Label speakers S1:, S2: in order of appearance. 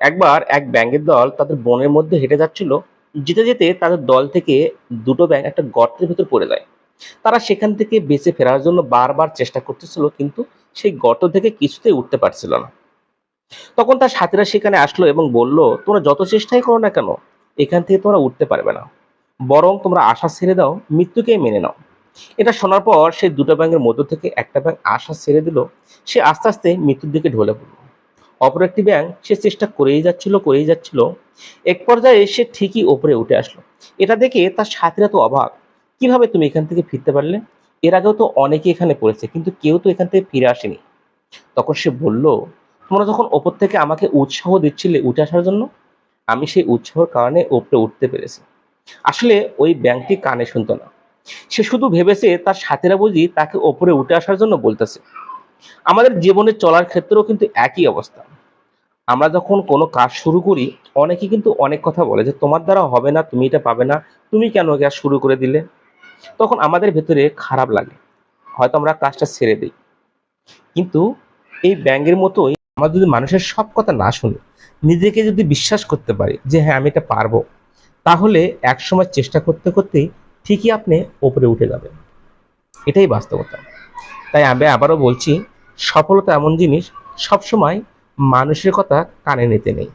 S1: একবার এক ব্যাঙের দল তাদের বনের মধ্যে হেঁটে যাচ্ছিল। যেতে যেতে তাদের দল থেকে দুটো ব্যাঙ একটা গর্তের ভেতর পড়ে যায়। তারা সেখান থেকে বেঁচে ফেরার জন্য বারবার চেষ্টা করতেছিল, কিন্তু সেই গর্ত থেকে কিছুতেই উঠতে পারছিল না। তখন তার সাথীরা সেখানে আসলো এবং বলল, তোমরা যত চেষ্টাই করো না কেন, এখান থেকে তোমরা উঠতে পারবে না। বরং তোমরা আশা ছেড়ে দাও মৃত্যুকেই মেনে নাও। এটা শোনার পর সেই দুটো ব্যাঙের মধ্য থেকে একটা ব্যাঙ আশা ছেড়ে দিল। সে আস্তে আস্তে মৃত্যুর দিকে ঢলে পড়ল। অপর একটি ব্যাঙ সে চেষ্টা করেই যাচ্ছিল করেই যাচ্ছিল। এক পর্যায়ে সে ঠিকই ওপরে উঠে আসলো। এটা দেখে তার সাথীরা তো অবাক। কীভাবে তুমি এখান থেকে ফিরতে পারলে? এর আগেও তো অনেকে এখানে পড়েছে, কিন্তু কেউ তো এখান থেকে ফিরে আসেনি। তখন সে বলল, তোমরা যখন ওপর থেকে আমাকে উৎসাহ দিচ্ছিলে উঠে আসার জন্য, আমি সেই উৎসাহের কারণে ওপরে উঠতে পেরেছি। আসলে ওই ব্যাংকটি কানে শুনতো না। সে শুধু ভেবেছে তার সাথীরা বুঝি তাকে ওপরে উঠে আসার জন্য বলতেছে। আমাদের জীবনে চলার ক্ষেত্রেও কিন্তু একই অবস্থা। আমরা যখন কোনো কাজ শুরু করি, অনেকে কিন্তু অনেক কথা বলে যে, তোমার দ্বারা হবে না, তুমি এটা পাবে না, তুমি কেন কাজ শুরু করে দিলে? তখন আমাদের ভেতরে খারাপ লাগে। হয়তো আমরা কাজটা ছেড়ে দিই। কিন্তু এই ব্যাঙ্গের মতোই আমরা যদি মানুষের সব কথা না শুনি, নিজেকে যদি বিশ্বাস করতে পারি যে হ্যাঁ আমি এটা পারব, তাহলে একসময় চেষ্টা করতে করতেই ঠিকই আপনি ওপরে উঠে যাবেন। এটাই বাস্তবতা। তাই আমি আবারও বলছি সফলতা এমন জিনিস সবসময় মানুষের কথা কানে নিতে নেই।